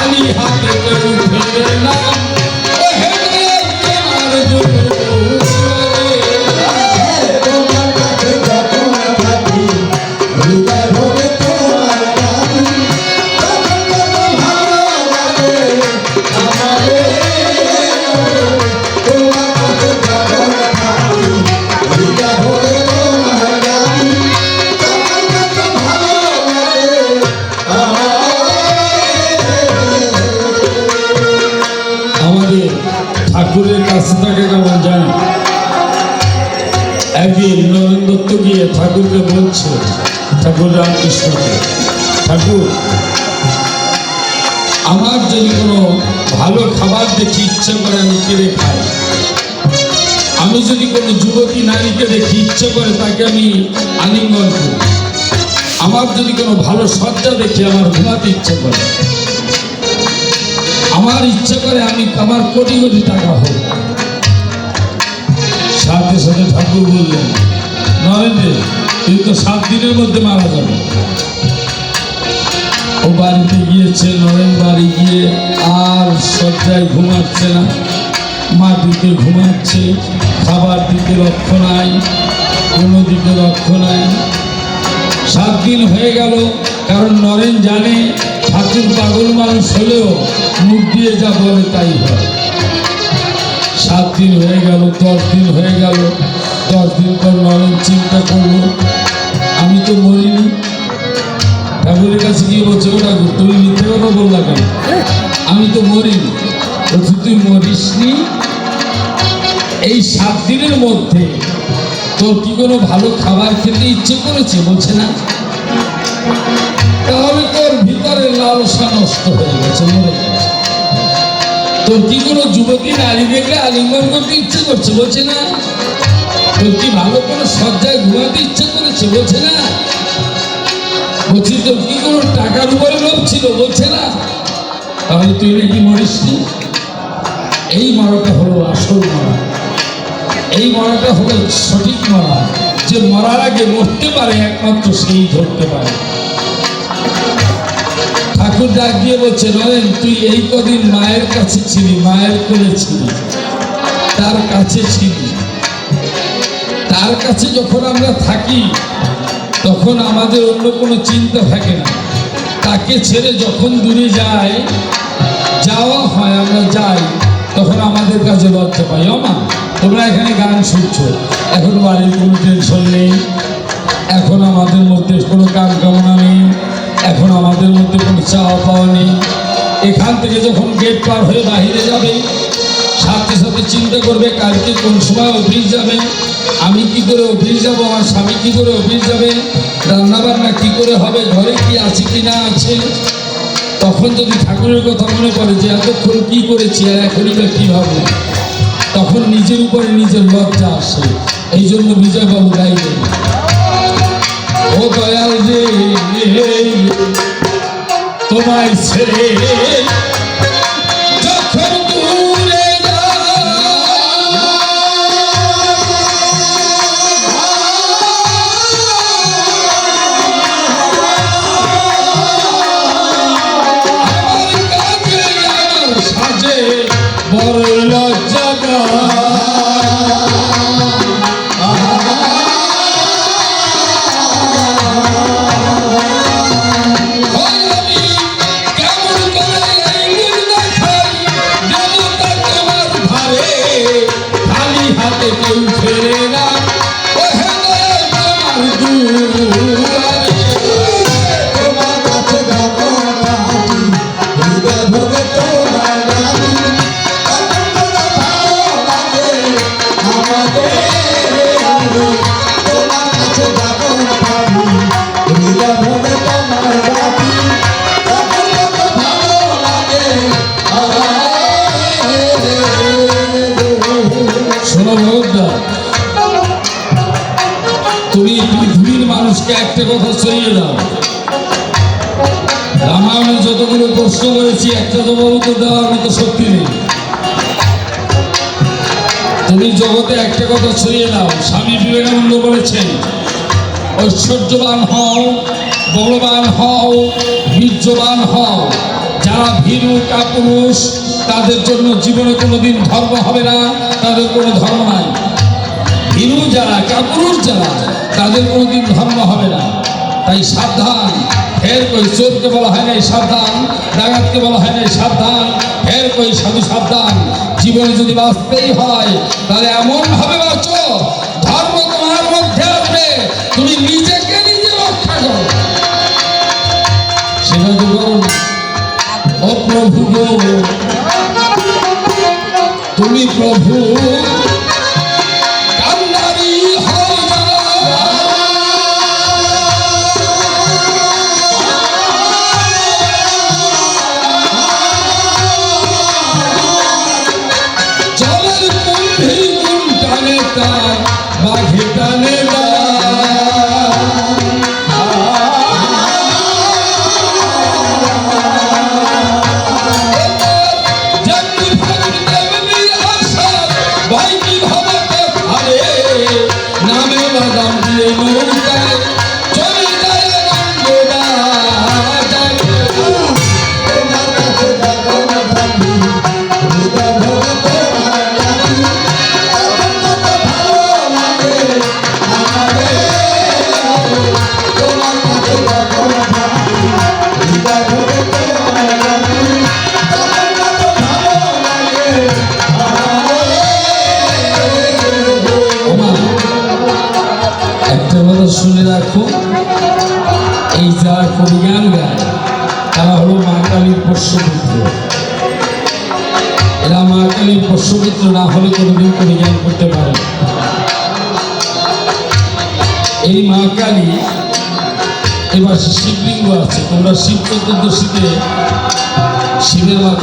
आणि हात करून ঠাকুরকে বলছে, ঠাকুর রামকৃষ্ণকে, ঠাকুর, আমার যদি কোনো ভালো খাবার দেখি ইচ্ছা করে আমি কেড়ে খাই। আমি যদি কোনো যুবতী নারীকে দেখি ইচ্ছা করে তাকে আমি আলিঙ্গন করি। আমার যদি কোনো ভালো সজ্জা দেখি আমার ঘুমাতে ইচ্ছা করে। আমার ইচ্ছে করে আমি আমার কোটি কোটি টাকা হোক। সাথে সাথে ঠাকুর বললেন, নরেন্দ্র তুই তো সাত দিনের মধ্যে মারা যাবে। ও বাড়িতে গিয়েছে, নরেন বাড়ি গিয়ে আর শয্যায় ঘুমাচ্ছে না। মাটিতে ঘুমাচ্ছে, খাবার দিকে লক্ষ্য নাই, কোনো দিকে লক্ষ্য নাই। সাত দিন হয়ে গেল, কারণ নরেন জানে ঠাকুর পাগল মানুষ হলেও মুখ দিয়ে যা বলে তাই হয়। সাত দিন হয়ে গেল, দশ দিন হয়ে গেল দশ দিন পর নরেন চিন্তা করল। আমি তো মরিনি। ঠাকুরের কাছে গিয়ে বলছে ঠাকুর, তুমি মিথ্যে কথা বললা কেন? আমি তো মরিনি। বলছি, তুই মরিসনি? এই সাত দিনের মধ্যে তোর কি কোনো ভালো খাবার খেতে ইচ্ছে করেছে? বলছে, না। তাহলে তোর ভিতরে লালসা নষ্ট হয়ে গেছে, মরে তোর কি কোনো যুবতী নারী দেখলে আলিঙ্গন করতে ইচ্ছে করছে? বলছে, না। তোর কি ভালো কোনো সজ্জায় ঘুমাতে ইচ্ছে করেছে, বলছে না? বলছি, তোর কি কোনো টাকার উপরে লোভ ছিল? বলছে না। তাহলে তুই নাকি মরিসনি এই মরাটা হলো আসল মরা। এই মরাটা হলো সঠিক মরা। যে মরার আগে মরতে পারে, একমাত্র সেই ধরতে পারে। ঠাকুর ডাক দিয়ে বলছে, নরেন, তুই এই কদিন মায়ের কাছে ছিলি, মায়ের কোলে ছিলি, তার কাছে ছিলি। তার কাছে যখন আমরা থাকি, তখন আমাদের অন্য কোনো চিন্তা থাকে না। তাকে ছেড়ে যখন দূরে যায় যাওয়া হয়, আমরা যাই, তখন আমাদের কাছে লজ্জা পাই। অমা তোমরা এখানে গান শুনছো। এখন বাড়ির কোনো টেনশন নেই। এখন আমাদের মধ্যে কোনো কাম কামনা নেই। এখন আমাদের মধ্যে কোনো চাওয়া পাওয়া নেই। এখান থেকে যখন গেট পার হয়ে বাহিরে যাবে সাথে সাথে চিন্তা করবে কালকে কোন সময় অফিস যাবে? আমি কি করে অফিস যাব? আমার স্বামী কি করে অফিস যাবে? রান্না বান্না কি করে হবে? ঘরে কি আছে কি না আছে? তখন যদি ঠাকুরের কথা মনে পড়ে যে এতক্ষণ কি করেছি আর এখনই কী হবে? তখন নিজের উপরে নিজের লজ্জা আসে। এই জন্য বিজয়বাবু গাইলেন, ও দয়াল রে তোমায় ছেড়ে বড় তুমি পৃথিবীর মানুষকে একটা কথা ছড়িয়ে দাও। রামায়ণে যতগুলো প্রশ্ন করেছি, একটা জবাব তো দেওয়ার মতো শক্তি নেই। তুমি জগতে একটা কথা ছড়িয়ে দাও। স্বামী বিবেকানন্দ বলেছেন, ঐশ্বর্যবান হও বলবান হও, বীর্যবান হও। যারা ভীরু কাপুরুষ তাদের জন্য জীবনে কোনোদিন ধর্ম হবে না, তাদের কোনো ধর্ম নাই। ভীরু যারা কাপুরুষ যারা, তাদের কোনোদিন ধর্ম হবে না। তাই সাবধান, ফের কই চোরকে বলা হয় নাই সাবধান, ডাকাতকে বলা হয় নাই সাবধান, ফের কই সাধু সাবধান। জীবনে যদি বাঁচতেই হয়, তাহলে এমন ভাবে বাঁচো, ধর্ম তোমার মধ্যে আসবে, তুমি নিজেকে নিজে রক্ষা করো। সেটা প্রভু তুমি প্রভু কালীর পোষ্যপুত্র না হলে কোনোদিন কোনো জ্ঞান করতে পারে। এই মা কালী এবার শিবলিঙ্গ আছে। তোমরা শিব চতুর্দশীতে শিবের মাথায়